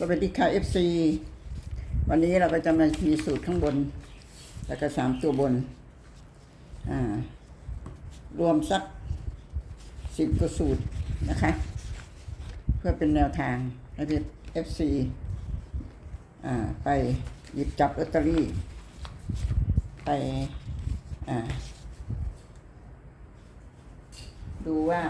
สวัสดีค่ะ FC วันนี้เราก็จะมามีสูตรข้างบน แล้วก็สามตัวบน อ่า รวมสักสิบกว่าสูตรนะคะ เพื่อเป็นแนวทางให้เป็น FC อ่า ไปหยิบจับลอตเตอรี่ ไป อ่า ดูว่า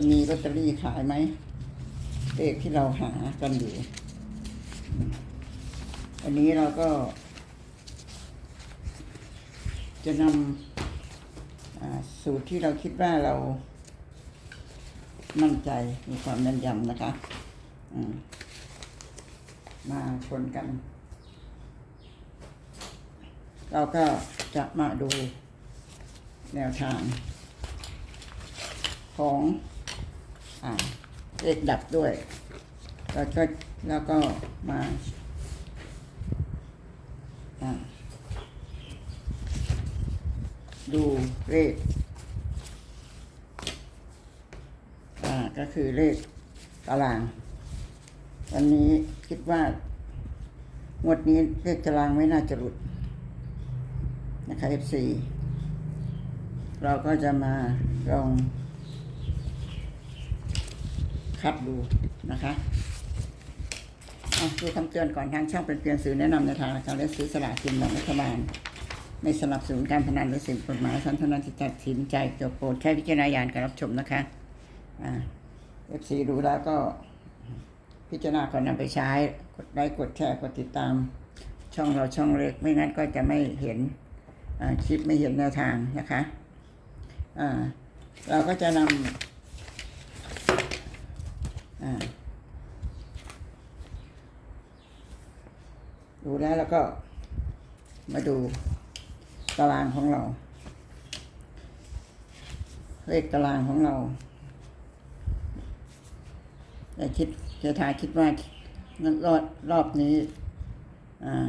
จะมีลอตเตอรี่ขายไหมเลขที่เราหากันอยู่อันนี้เราก็ จะนำสูตรที่เราคิดว่าเรามั่นใจมีความแม่นยำนะคะมาชนกัน เราก็จะมาดูแนวทางของ อ่าเลขดับด้วยแล้วก็แล้วก็มาดูเลขอ่าก็คือเลขตาราง วันนี้คิดว่างวดนี้เลขตารางไม่น่าจะหลุดนะคะ FC เราก็จะมาลอง คัดดูนะคะดูคำเตือนก่อนทางช่องเป็นเพียงสื่อแนะนำในทางการเลือกซื้อสลากกินแบ่งรัฐบาลไม่สนับสนุนการพนันหรือสิ่งกฎหมายสันทนาจิตตัดสินใจเกี่ยวโปรดใช้วิจารณญาณการรับชมนะคะอ่าเอฟซีดูแล้วก็พิจารณาก่อนนำไปใช้ กดไลค์กดแชร์กดติดตาม ช่องเราช่องเล็กไม่งั้นก็จะไม่เห็นอ่าคลิปไม่เห็นแนวทางนะคะอ่าเราก็จะนำ อ่าดูแล้วแล้วก็มาดูตารางของเรา เลขตารางของเราแต่คิดเจทาคิดว่างั้นรอบรอบนี้ อ่า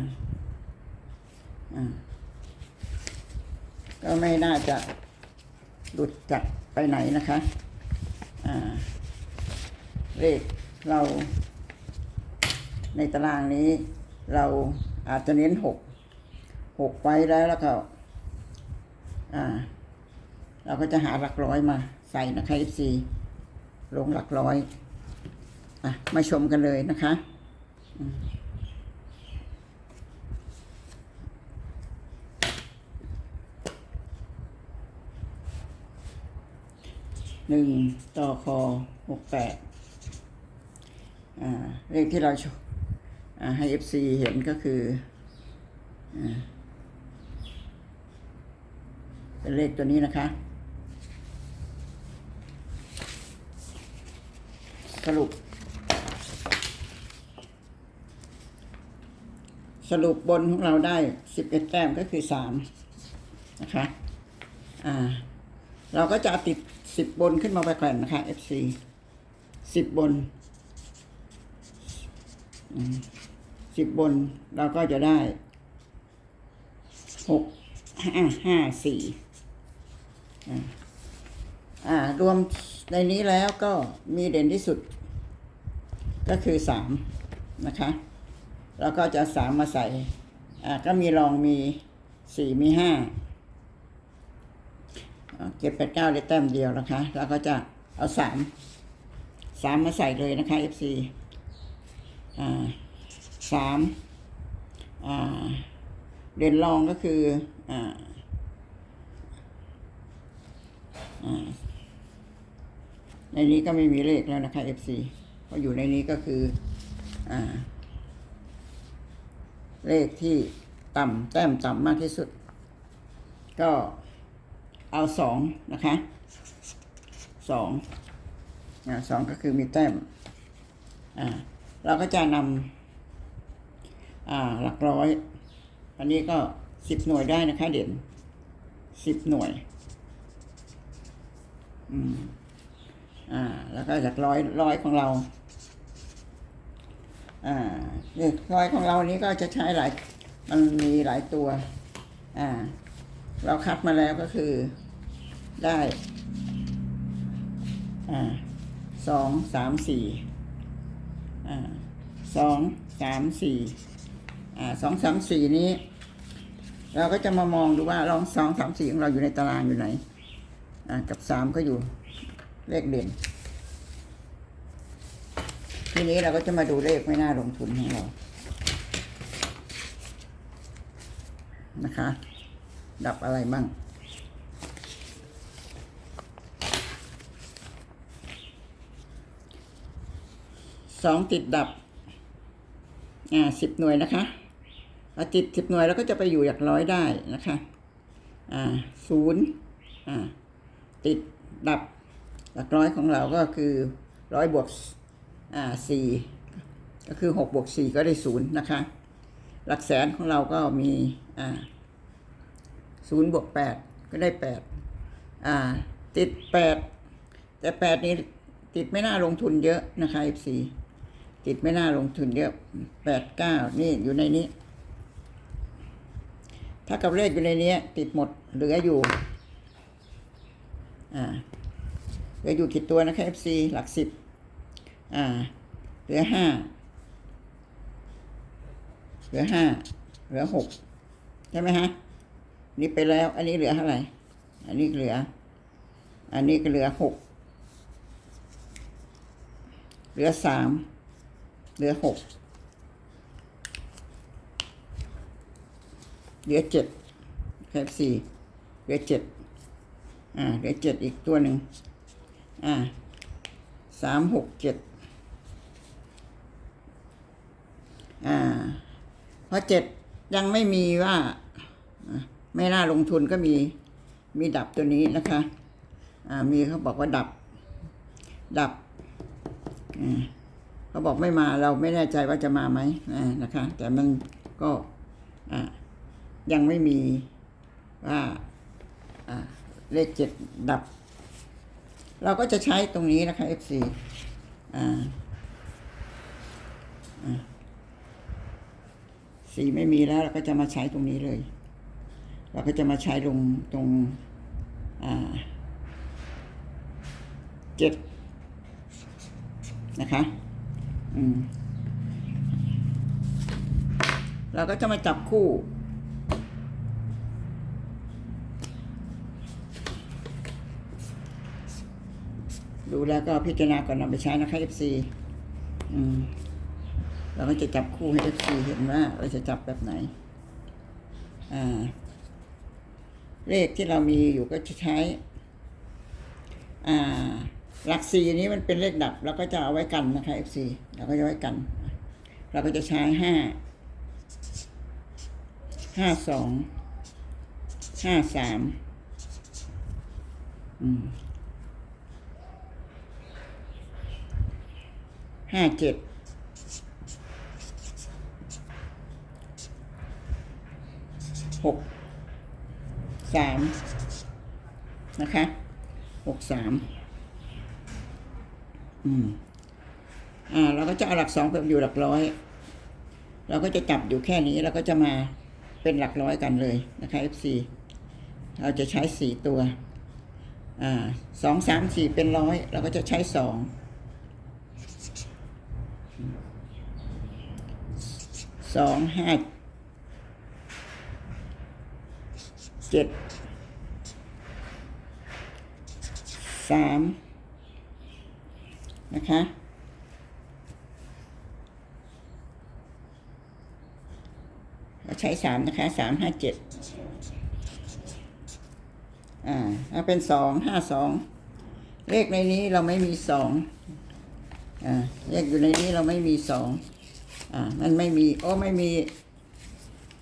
อ่า ก็ไม่น่าจะหลุดจากไปไหนนะคะ อ่า เลขเราในตารางนี้ เราอาจจะเน้นหกหกไว้แล้วแล้วก็อ่า เราก็จะหาหลักร้อยมาใส่นะคะ FC ลงหลักร้อยอะมาชมกันเลยนะคะหนึ่งต่อคอหกแปด เลขที่เราโชว์อ่าให้ FC เห็นก็คืออเป็นเลขตัวนี้นะคะ สรุป สรุปบนของเราได้สิบเอ็ดแต้มก็คือสามนะคะอ่าเราก็จะติดสิบบนขึ้นมาไปก่อนนะคะ FC สิบบน สิบบนเราก็จะได้หกห้าห้าสี่อ่ารวมในนี้แล้วก็มีเด่นที่สุด ก็คือสามนะคะแล้วก็จะสามมาใส่อ่าก็มีรองมีสี่มีห้าเก็บแปดเก้าได้แต้มเดียวนะคะ แล้วก็จะเอาสามสามมาใส่เลยนะคะ FC อ่า สามเด่นรองก็คืออในนี้ก็ไม่มีเลขแล้วนะคะ FC เพราะอยู่ในนี้ก็คืออเลขที่ต่ำแต้มต่ำมากที่สุด ก็เอาสองนะคะสองอสองก็คือมีแต้มอ่า เราก็จะนำหลักร้อย อันนี้ก็สิบหน่วยได้นะคะ เด่นสิบหน่วย อืม อ่า แล้วก็หลักร้อยร้อยของเรา อ่าเนี่ยร้อยของเรานี้ก็จะใช้หลาย มันมีหลายตัว อ่า เราคัดมาแล้วก็คือได้ อ่าสองสามสี่ สองสามสี่อ่าสองสามสี่นี้ เราก็จะมามองดูว่าลองสองสามสี่ของเราอยู่ในตารางอยู่ไหนอ่ากับสามก็อยู่เลขเด่นทีนี้เราก็จะมาดูเลขไม่น่าลงทุนของเรานะคะ ดับอะไรบ้าง สองติดดับ อ่าสิบหน่วยนะคะเอาติดสิบหน่วยแล้วก็จะไปอยู่หลักร้อยได้นะคะ อ่าศูนย์อ่าติดดับหลักร้อยของเราก็คือร้อยบวกอ่าสี่ก็คือหกบวกสี่ก็ได้ศูนย์นะคะ หลักแสนของเราก็มีอ่าศูนย์บวกแปดก็ได้แปดอ่า ติดแปดแต่แปดนี้ติดไม่น่าลงทุนเยอะนะคะ F4 ติดไม่น่าลงทุนเยอะแปดเก้านี่อยู่ในนี้ ถ้ากับเลขอยู่ในนี้ติดหมดเหลืออยู่ อ่าเหลืออยู่กี่ตัวนะคะ FC หลักสิบอ่า เหลือห้าเหลือห้าเหลือหกใช่ไหมฮะนี่ไปแล้ว อันนี้เหลือเท่าไหร่ อันนี้เหลือ อันนี้ก็เหลือหกเหลือสาม เหลือหกเหลือเจ็ดแคบสี่เหลือเจ็ดอ่าเหลือเจ็ดอีกตัวหนึ่งอ่าสามหกเจ็ดอ่าเพราะเจ็ดยังไม่มีว่าไม่น่าลงทุนก็มีมีดับตัวนี้นะคะ อ่ามีเขาบอกว่าดับ ดับอ่า เขาบอกไม่มาเราไม่แน่ใจว่าจะมาไหมนะคะ แต่มันก็ยังไม่มีว่าเลขเจ็ดดับ เราก็จะใช้ตรงนี้นะคะ FC อ่าสีไม่มีแล้วเราก็จะมาใช้ตรงนี้เลย เราก็จะมาใช้ลงตรงเจ็ดนะคะ เราก็จะมาจับคู่ ดูแล้วก็พิจารณาก่อนนำไปใช้นะคะ FC อืมเราก็จะจับคู่ให้ FC เห็นว่าเราจะจับแบบไหน อ่า เลขที่เรามีอยู่ก็จะใช้ อ่า หลักสี่นี้มันเป็นเลขดับเราก็จะเอาไว้กันนะคะ FC เราก็จะไว้กัน เราก็จะใช้ห้าห้าสองห้าสามห้าเจ็ดหกสามนะคะหกสาม อืม อ่า เราก็จะเอาหลักสองไปอยู่หลักร้อย เราก็จะจับอยู่แค่นี้เราก็จะมาเป็นหลักร้อยกันเลยนะคะ FC เราจะใช้สี่ตัว อ่าสองสามสี่เป็นร้อยเราก็จะใช้สองสองห้าเจ็ดสาม นะคะเราใช้สามนะคะสามห้าเจ็ดอ่าถ้าเป็นสองห้าสองเลขในนี้เราไม่มีสองอ่าเลขอยู่ในนี้เราไม่มีสองอ่ามันไม่มีโอ้ไม่มี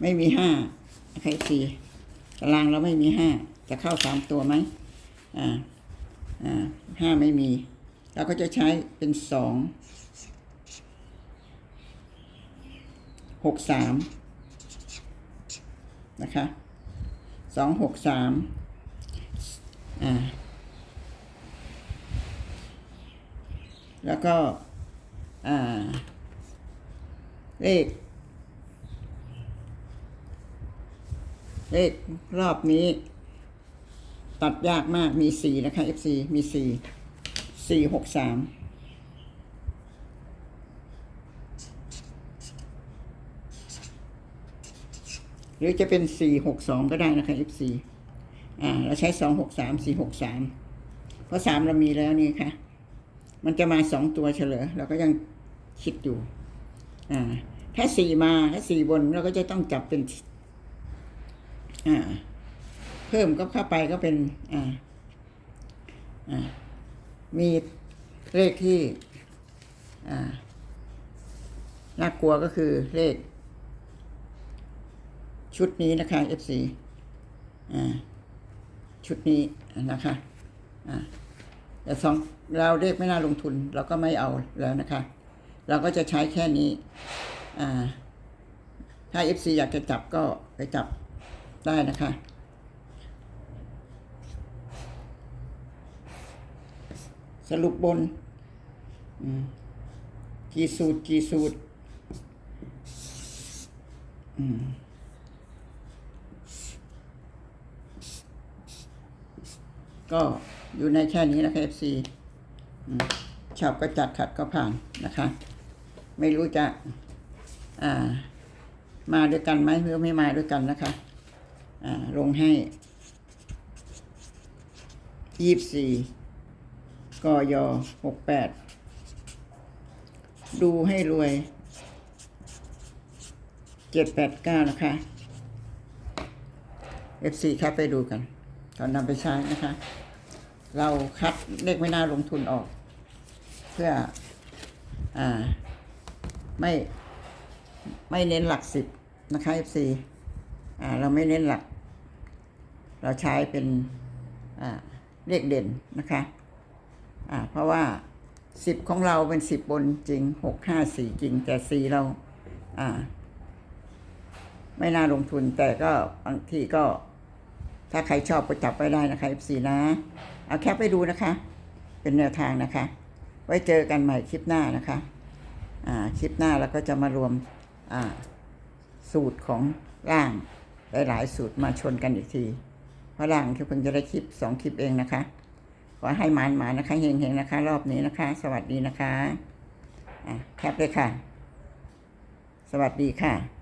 ไม่มีห้าใครสี่ตารางเราไม่มีห้าจะเข้าสามตัวไหมอ่าอ่าห้าไม่มี เราก็จะใช้เป็นสองหกสามนะคะสองหกสามอ่าแล้วก็อ่าเลข เลขรอบนี้ ตัดยากมากมีสี่นะคะ FC มีสี่ สี่หกสามหรือจะเป็นสี่หกสองก็ได้นะคะ F สี่อ่า เราใช้สองหกสามสี่หกสามเพราะสามเรามีแล้วนี่ค่ะ มันจะมาสองตัวเฉลยเราก็ยังคิดอยู่ อ่า ถ้าสี่มาถ้าสี่บนเราก็จะต้องจับเป็น อ่า เพิ่มก็เข้าไปก็เป็น อ่า อ่า มีเลขที่น่ากลัวก็คือเลข ชุดนี้นะคะ FC ชุดนี้นะคะแต่สองเราเลขไม่น่าลงทุน เราก็ไม่เอาแล้วนะคะ เราก็จะใช้แค่นี้ถ้า FC อยากจะจับก็ไปจับได้นะคะ สรุปบนกี่สูตรกี่สูตรก็อยู่ในแค่นี้นะคะ FC ชอบก็จัดขัดก็ผ่านนะคะ ไม่รู้จะ อ่า มาด้วยกันไหมหรือไม่มาด้วยกันนะคะ อ่า ลงให้ยี่สิบสี่ กยหกแปดดูให้รวยเจ็ดแปดเก้านะคะ F4 ครับไปดูกันก่อนนำไปใช้นะคะ เราคัดเลขไม่น่าลงทุนออก เพื่ออ่าไม่ไม่เน้นหลักสิบนะคะ F4 อ่าเราไม่เน้นหลัก เราใช้เป็นอ่าเลขเด่นนะคะ อ่าเพราะว่าสิบของเราเป็นสิบบนจริงหกห้าสี่จริง แต่สี่เรา อ่า ไม่น่าลงทุนแต่ก็บางทีก็ ถ้าใครชอบก็จับไว้ได้นะคะ F4 นะ เอาแคปไปดูนะคะ เป็นแนวทางนะคะ ไว้เจอกันใหม่คลิปหน้านะคะ อ่า คลิปหน้าแล้วก็จะมารวม อ่า สูตรของร่างหลายๆสูตรมาชนกันอีกทีเพราะร่างที่เพิ่งจะได้คลิปสองคลิปเองนะคะ ขอให้หมานหมานะคะเฮงๆนะคะ รอบนี้นะคะ สวัสดีนะคะอะแคปเลยค่ะ สวัสดีค่ะ